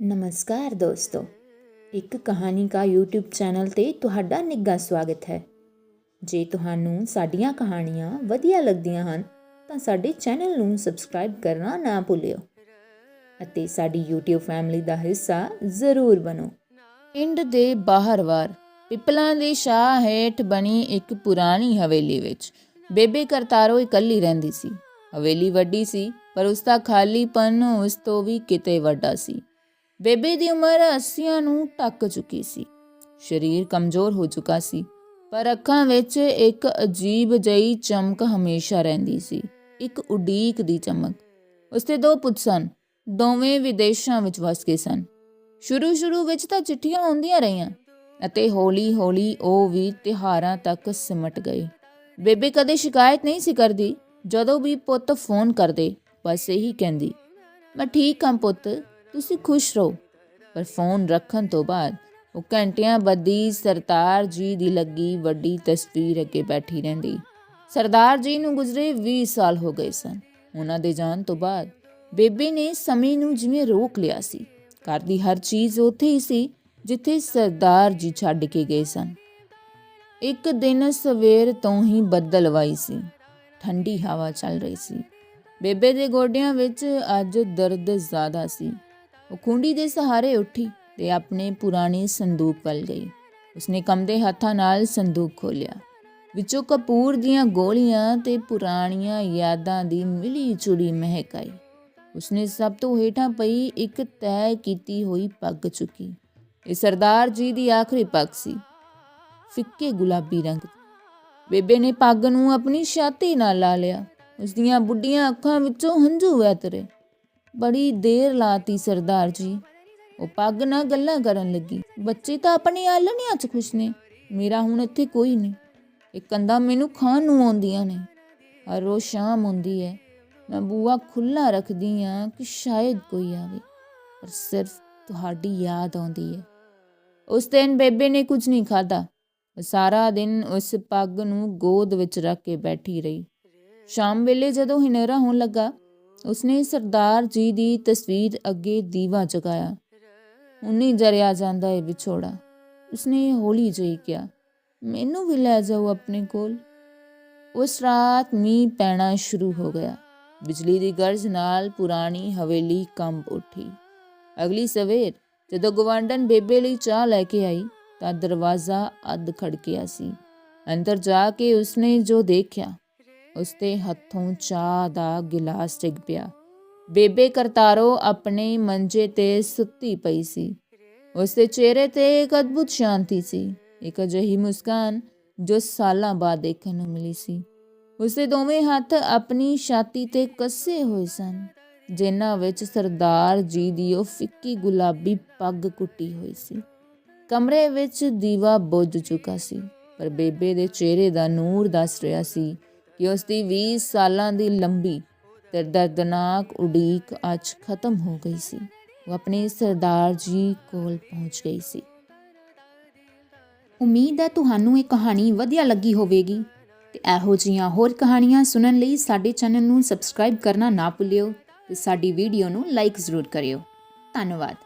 ਨਮਸਕਾਰ ਦੋਸਤੋ। ਇੱਕ ਕਹਾਣੀ ਕਾ YouTube ਚੈਨਲ ਤੇ ਤੁਹਾਡਾ ਨਿੱਘਾ ਸਵਾਗਤ ਹੈ। ਜੇ ਤੁਹਾਨੂੰ ਸਾਡੀਆਂ ਕਹਾਣੀਆਂ ਵਧੀਆ ਲੱਗਦੀਆਂ ਹਨ, ਤਾਂ ਸਾਡੇ ਚੈਨਲ ਨੂੰ ਸਬਸਕ੍ਰਾਈਬ ਕਰਨਾ ਨਾ ਭੁੱਲਿਓ ਅਤੇ ਸਾਡੀ YouTube ਫੈਮਿਲੀ ਦਾ ਹਿੱਸਾ ਜ਼ਰੂਰ ਬਣੋ। ਪਿੰਡ ਦੇ ਬਾਹਰਵਾਰ ਪਿੱਪਲਾਂ ਦੀ ਛਾਂ ਹੇਠ ਬਣੀ ਇੱਕ ਪੁਰਾਣੀ ਹਵੇਲੀ ਵਿੱਚ ਬੇਬੇ ਕਰਤਾਰੋ ਇਕੱਲੀ ਰਹਿੰਦੀ ਸੀ। ਹਵੇਲੀ ਵੱਡੀ ਸੀ, ਪਰ ਉਸ ਦਾ ਖਾਲੀਪਨ ਉਸ ਤੋਂ ਵੀ ਕਿਤੇ ਵੱਡਾ ਸੀ। ਬੇਬੇ ਦੀ ਉਮਰ 80 ਨੂੰ ਟੱਕ ਚੁੱਕੀ ਸੀ। ਸਰੀਰ ਕਮਜ਼ੋਰ ਹੋ ਚੁੱਕਾ ਸੀ, ਪਰ ਅੱਖਾਂ ਵਿੱਚ ਇੱਕ ਅਜੀਬ ਜਿਹੀ ਚਮਕ ਹਮੇਸ਼ਾ ਰਹਿੰਦੀ ਸੀ, ਇੱਕ ਉਡੀਕ ਦੀ ਚਮਕ। ਉਸਦੇ ਦੋ ਪੁੱਤ ਸਨ, ਦੋਵੇਂ ਵਿਦੇਸ਼ਾਂ ਵਿੱਚ ਵਸ ਗਏ ਸਨ। ਸ਼ੁਰੂ ਸ਼ੁਰੂ ਵਿੱਚ ਤਾਂ ਚਿੱਠੀਆਂ ਆਉਂਦੀਆਂ ਰਹੀਆਂ, ਅਤੇ ਹੌਲੀ ਹੌਲੀ ਉਹ ਵੀ ਤਿਹਾਰਾਂ ਤੱਕ ਸਿਮਟ ਗਏ। ਬੇਬੇ ਕਦੇ ਸ਼ਿਕਾਇਤ ਨਹੀਂ ਸੀ ਕਰਦੀ, ਜਦੋਂ ਵੀ ਪੁੱਤ ਫੋਨ ਕਰਦੇ, ਬਸ ਇਹੀ ਕਹਿੰਦੀ, ਮੈਂ ਠੀਕ ਹਾਂ ਪੁੱਤ ਤੁਸੀਂ ਖੁਸ਼ ਰਹੋ। ਪਰ ਫੋਨ ਰੱਖਣ ਤੋਂ ਬਾਅਦ ਉਹ ਘੰਟਿਆਂ ਬੱਧੀ ਸਰਦਾਰ ਜੀ ਦੀ ਲੱਗੀ ਵੱਡੀ ਤਸਵੀਰ ਅੱਗੇ ਬੈਠੀ ਰਹਿੰਦੀ। ਸਰਦਾਰ ਜੀ ਨੂੰ ਗੁਜ਼ਰੇ 20 ਸਾਲ ਹੋ ਗਏ ਸਨ। ਉਹਨਾਂ ਦੇ ਜਾਣ ਤੋਂ ਬਾਅਦ ਬੇਬੇ ਨੇ ਸਮੇਂ ਨੂੰ ਜਿਵੇਂ ਰੋਕ ਲਿਆ ਸੀ। ਘਰ ਦੀ ਹਰ ਚੀਜ਼ ਉੱਥੇ ਹੀ ਸੀ ਜਿੱਥੇ ਸਰਦਾਰ ਜੀ ਛੱਡ ਕੇ ਗਏ ਸਨ। ਇੱਕ ਦਿਨ ਸਵੇਰ ਤੋਂ ਹੀ ਬੱਦਲ ਵਾਈ ਸੀ। ਠੰਡੀ ਹਵਾ ਚੱਲ ਰਹੀ ਸੀ। ਬੇਬੇ ਦੇ ਗੋਡਿਆਂ ਵਿੱਚ ਅੱਜ ਦਰਦ ਜ਼ਿਆਦਾ ਸੀ। ਉਹ ਖੁੰਡੀ ਦੇ ਸਹਾਰੇ ਉੱਠੀ ਤੇ ਆਪਣੇ ਪੁਰਾਣੇ ਸੰਦੂਕ ਵੱਲ ਗਈ। ਉਸਨੇ ਕੰਮਦੇ ਹੱਥਾਂ ਨਾਲ ਸੰਦੂਕ ਖੋਲ੍ਹਿਆ। ਵਿੱਚੋਂ ਕਪੂਰ ਦੀਆਂ ਗੋਲੀਆਂ ਤੇ ਪੁਰਾਣੀਆਂ ਯਾਦਾਂ ਦੀ ਮਿਲੀ ਜੁਲੀ ਮਹਿਕ ਆਈ। ਉਸਨੇ ਸਭ ਤੋਂ ਹੇਠਾਂ ਪਈ ਇੱਕ ਤੈਅ ਕੀਤੀ ਹੋਈ ਪੱਗ ਚੁੱਕੀ। ਇਹ ਸਰਦਾਰ ਜੀ ਦੀ ਆਖਰੀ ਪੱਗ ਸੀ। ਫਿੱਕੇ ਗੁਲਾਬੀ ਰੰਗ ਬੇਬੇ ਨੇ ਪੱਗ ਨੂੰ ਆਪਣੀ ਛਾਤੀ ਨਾਲ ਲਾ ਲਿਆ। ਉਸ ਦੀਆਂ ਬੁੱਢੀਆਂ ਅੱਖਾਂ ਵਿੱਚੋਂ ਹੰਝੂ ਵਹਿਤਰੇ ਬੜੀ ਦੇਰ ਲਾਤੀ ਸਰਦਾਰ ਜੀ। ਉਹ ਪੱਗ ਨਾਲ ਗੱਲਾਂ ਕਰਨ ਲੱਗੀ। ਬੱਚੇ ਤਾਂ ਆਪਣੇ ਆਲਣਿਆਂ 'ਚ ਖੁਸ਼ ਨੇ। ਮੇਰਾ ਹੁਣ ਇੱਥੇ ਕੋਈ ਨਹੀਂ। ਇਹ ਕੰਦਾ ਮੈਨੂੰ ਖਾਣ ਨੂੰ ਆਉਂਦੀਆਂ ਨੇ। ਹਰ ਰੋਜ਼ ਸ਼ਾਮ ਹੁੰਦੀ ਹੈ। ਮੈਂ ਬੂਆ ਖੁੱਲਾ ਰੱਖਦੀ ਆ ਕਿ ਸ਼ਾਇਦ ਕੋਈ ਆਵੇ। ਪਰ ਸਿਰਫ ਤੁਹਾਡੀ ਯਾਦ ਆਉਂਦੀ ਹੈ। ਉਸ ਦਿਨ ਬੇਬੇ ਨੇ ਕੁਝ ਨਹੀਂ ਖਾਦਾ ਸਾਰਾ ਦਿਨ ਉਸ ਪੱਗ ਨੂੰ ਗੋਦ ਵਿੱਚ ਰੱਖ ਕੇ ਬੈਠੀ ਰਹੀ। ਸ਼ਾਮ ਵੇਲੇ ਜਦੋਂ ਹਨੇਰਾ ਹੋਣ ਲੱਗਾ ਉਸਨੇ ਸਰਦਾਰ ਜੀ ਦੀ ਤਸਵੀਰ ਅੱਗੇ ਦੀਵਾ ਜਗਾਇਆ। ਉਨੀ ਜਰਿਆ ਜਾਂਦਾ ਏ ਵਿਛੋੜਾ। ਉਸਨੇ ਹੌਲੀ ਜਿਹੀ ਕਿਹਾ, ਮੈਨੂੰ ਵੀ ਲੈ ਜਾਓ ਆਪਣੇ ਕੋਲ। ਉਸ ਰਾਤ ਮੀਂਹ ਪੈਣਾ ਸ਼ੁਰੂ ਹੋ ਗਿਆ। ਬਿਜਲੀ ਦੀ ਗਰਜ ਨਾਲ ਪੁਰਾਣੀ ਹਵੇਲੀ ਕੰਬ ਉੱਠੀ। ਅਗਲੀ ਸਵੇਰ ਜਦੋਂ ਗਵਾਂਡਨ ਬੇਬੇ ਲਈ ਚਾਹ ਲੈ ਕੇ ਆਈ, ਤਾਂ ਦਰਵਾਜ਼ਾ ਅੱਧ ਖੜਕਿਆ ਸੀ। ਅੰਦਰ ਜਾ ਕੇ ਉਸਨੇ ਜੋ ਦੇਖਿਆ ਉਸਦੇ ਹੱਥੋਂ ਚਾਹ ਦਾ ਗਿਲਾਸ ਡਿੱਗ ਪਿਆ। ਬੇਬੇ ਕਰਤਾਰੋ ਆਪਣੇ ਮੰਜੇ ਤੇ ਸੁੱਤੀ ਪਈ ਸੀ। ਉਸਦੇ ਚਿਹਰੇ ਤੇ ਇੱਕ ਅਦਭੁਤ ਸ਼ਾਂਤੀ ਸੀ। ਇੱਕ ਅਜਿਹੀ ਮੁਸਕਾਨ ਜੋ ਸਾਲਾਂ ਬਾਅਦ ਦੇਖਣ ਨੂੰ ਮਿਲੀ ਸੀ। ਉਸਦੇ ਦੋਵੇਂ ਹੱਥ ਆਪਣੀ ਛਾਤੀ ਤੇ ਕੱਸੇ ਹੋਏ ਸਨ, ਜਿਨ੍ਹਾਂ ਵਿੱਚ ਸਰਦਾਰ ਜੀ ਦੀ ਉਹ ਫਿੱਕੀ ਗੁਲਾਬੀ ਪੱਗ ਕੁੱਟੀ ਹੋਈ ਸੀ। ਕਮਰੇ ਵਿੱਚ ਦੀਵਾ ਬੁੱਝ ਚੁੱਕਾ ਸੀ, ਪਰ ਬੇਬੇ ਦੇ ਚਿਹਰੇ ਦਾ ਨੂਰ ਦੱਸ ਰਿਹਾ ਸੀ ਕਿ ਉਸ ਦੀ 20 ਸਾਲਾਂ ਦੀ ਲੰਬੀ ਤੇ ਦਰਦਨਾਕ ਉਡੀਕ ਅੱਜ ਖਤਮ ਹੋ ਗਈ ਸੀ। ਉਹ ਆਪਣੇ ਸਰਦਾਰ ਜੀ ਕੋਲ ਪਹੁੰਚ ਗਈ ਸੀ। ਉਮੀਦ ਹੈ ਤੁਹਾਨੂੰ ਇਹ ਕਹਾਣੀ ਵਧੀਆ ਲੱਗੀ ਹੋਵੇਗੀ। ਤੇ ਇਹੋ ਜਿਹੀਆਂ ਹੋਰ ਕਹਾਣੀਆਂ ਸੁਣਨ ਲਈ ਸਾਡੇ ਚੈਨਲ ਨੂੰ ਸਬਸਕ੍ਰਾਈਬ ਕਰਨਾ ਨਾ ਭੁੱਲਿਓ ਤੇ ਸਾਡੀ ਵੀਡੀਓ ਨੂੰ ਲਾਈਕ ਜ਼ਰੂਰ ਕਰਿਓ। ਧੰਨਵਾਦ।